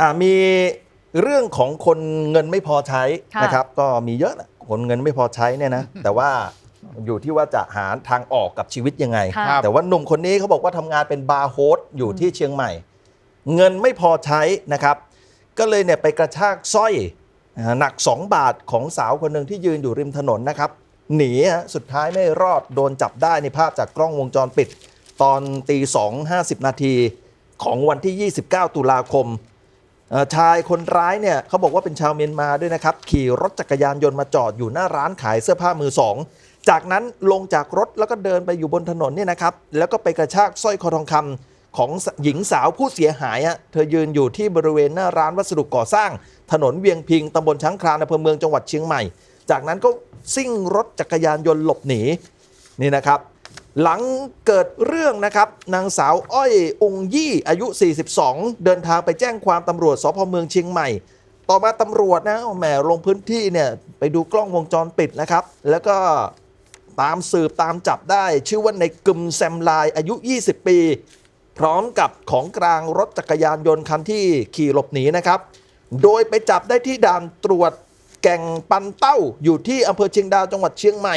อ่ามีเรื่องของคนเงินไม่พอใช้ค่ะนะครับ ก็มีเยอะนะคนเงินไม่พอใช้เนี่ยนะแต่ว่าอยู่ที่ว่าจะหาทางออกกับชีวิตยังไงค่ะครับแต่ว่าหนุ่มคนนี้เขาบอกว่าทำงานเป็นบาร์โฮสอยู่ที่เชียงใหม่ เงินไม่พอใช้นะครับ ก็เลยเนี่ยไปกระชากสร้อยนะฮะหนัก 2 บาทของสาวคนหนึ่งที่ยืนอยู่ริมถนนนะครับ หนีฮะสุดท้ายไม่รอดโดนจับได้ในภาพจากกล้องวงจรปิด ตอนตีสองห้าสิบนาทีของวันที่ 29 ตุลาคมเอ่อ ชายคนร้ายเนี่ยเขาบอกว่าเป็นชาวเมียนมาด้วยนะครับ ขี่รถจักรยานยนต์มาจอดอยู่หน้าร้านขายเสื้อผ้ามือสองจากนั้นลงจากรถแล้วก็เดินไปอยู่บนถนนเนี่ยนะครับแล้วก็ไปกระชากสร้อยคอทองคำของหญิงสาวผู้เสียหายอะเธอยืนอยู่ที่บริเวณหน้าร้านวัสดุก่อสร้าง ถนนเวียงพิงตำบลช้างคลานอำเภอเมืองจังหวัดเชียงใหม่ จากนั้นก็ซิ่งรถจักรยานยนต์หลบหนีนี่นะครับ หลังเกิดเรื่องนะครับนางสาวอ้อยองยี่อายุ 42 เดินทางไปแจ้งความตำรวจสพเมืองเชียงใหม่ ต่อมาตำรวจนะแหมลงพื้นที่เนี่ยไปดูกล้องวงจรปิดนะครับ แล้วก็ตามสืบตามจับได้ ชื่อว่าในกึมแซมลายอายุ 20 ปี พร้อมกับของกลางรถจักรยานยนต์คันที่ขี่หลบหนีนะครับ โดยไปจับได้ที่ด่านตรวจแก่งปันเต้าอยู่ที่อำเภอเชียงดาวจังหวัดเชียงใหม่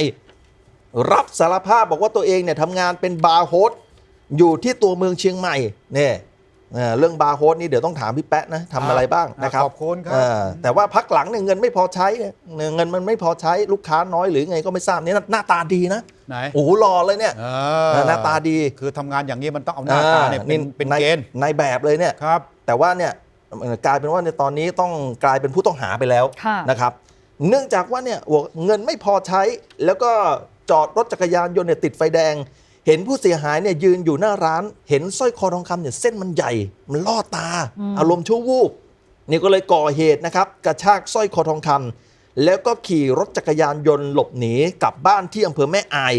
รับสารภาพบอกว่าตัวเองเนี่ยทำงานเป็นบาร์โฮสอยู่ที่ตัวเมืองเชียงใหม่เนี่ยเอ่อเรื่องบาร์โฮสนี่เดี๋ยวต้องถามพี่แป๊ะนะทำอะไรบ้างนะครับ ขอบคุณครัเออแต่ว่าพักหลังเนี่ยเงินไม่พอใช้เนี่ยเงินมันไม่พอใช้ลูกค้าน้อยหรือไงก็ไม่ทราบนี่หน้าตาดีนะไหน โอ้โหหล่อเลยเนี่ยเอเออหน้าตาดีคือทำงานอย่างนี้มันต้องเอาหน้าตาเนี่ยเป็นเป็นในเกณฑ์ในแบบเลยเนี่ย ครับ แต่ว่าเนี่ยเอ่อกลายเป็นว่าในตอนนี้ต้องกลายเป็นผู้ต้องหาไปแล้วค่ะ นะครับ เนื่องจากว่าเนี่ยบอกเงินไม่พอใช้แล้วก็ จอดรถจักรยานยนต์เนี่ยติดไฟแดง เห็นผู้เสียหายเนี่ยยืนอยู่หน้าร้าน เห็นสร้อยคอทองคำเนี่ยเส้นมันใหญ่ มันล่อตาอืมอารมณ์ชั่ววูบนี่ก็เลยก่อเหตุนะครับกระชากสร้อยคอทองคำแล้วก็ขี่รถจักรยานยนต์หลบหนีกลับบ้านที่อำเภอแม่อาย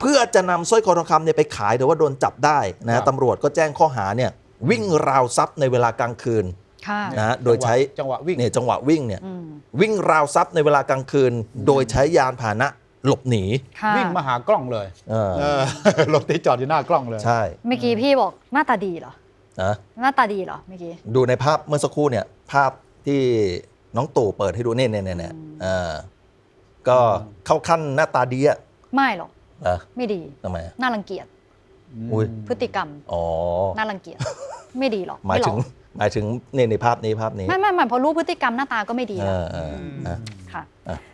เพื่อจะนำสร้อยคอทองคำเนี่ยไปขายแต่ว่าโดนจับได้ครันะบตำรวจก็แจ้งข้อหาเนี่ยวิ่งราวทรัพย์ในเวลากลางคืนค่ะนะฮะโดยใช้จังหวะวิ่งเนี่ยจังหวะวิ่งเนี่ยอืมวิ่งราวทรัพย์ในเวลากลางคืน โดยใช้ยานพาหนะ หลบหนี ค่ะวิ่งมาหากล้องเลยเออเออรถที่จอดอยู่หน้ากล้องเลย ใช่เมื่อกี้พี่บอกหน้าตาดีเหรอ นะหน้าตาดีเหรอเมื่อกี้ ดูในภาพเมื่อสักครู่เนี่ย ภาพที่น้องตู่เปิดให้ดูเนี่ยเนี่ยเนี่ยเนี่ยเออก็เข้าขั้นหน้าตาดีอะไม่หรอกเหรอไม่ดี ทำไมน่ารังเกียจ อุ๊ยพฤติกรรม อ๋อ น่ารังเกียจ ไม่ดีหรอกหมายไหรถึอกงหมายถึงเนี่ยในภาพนี้ภาพนี้ ไม่ไม่ไม่พอรู้พฤติกรรมหน้าตาก็ไม่ดีเอแล้วอเออเออค่ะ